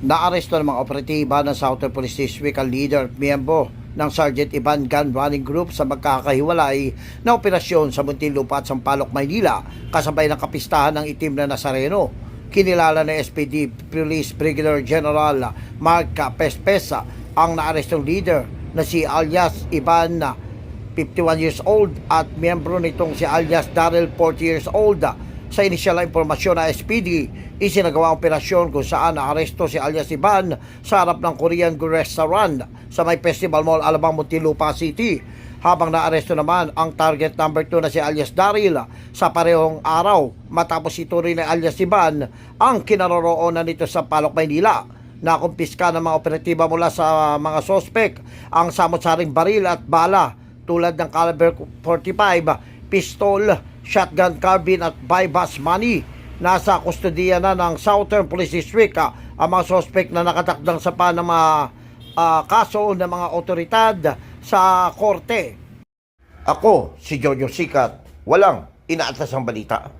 Naaresto ng mga operatiba ng Southern Police District ang leader at miyembro ng Sergeant Ivan Gun Running Group sa magkakahiwalay na operasyon sa Muntinlupa at Sampaloc, Maynila kasabay ng kapistahan ng itim na Nazareno. Kinilala ng SPD Police Brigadier General Mark Pespesa ang naarestong leader na si alias Ivan 51 years old at miyembro nitong si alias Daryl 40 years old. Sa inisyal na impormasyon ng SPD, isinagawa ang operasyon kung saan naaresto si alias Ivan sa harap ng Korean Restaurant sa may Festival Mall, Alabang, Muntinlupa City. Habang naaresto naman ang target number 2 na si alias Daryl sa parehong araw matapos ito rin na alias Ivan ang kinaroroonan nito sa Palok, Maynila nakumpiska ng mga operatiba mula sa mga sospek ang samot-saring baril at bala tulad ng caliber 45, pistol, shotgun carbine at bypass money. Nasa kustodiya na ng Southern Police District ah, ang mga sospek na nakatakdang sa Panama ah, kaso ng mga otoridad sa korte. Ako, si Jojo Sikat, walang inaatas ang balita.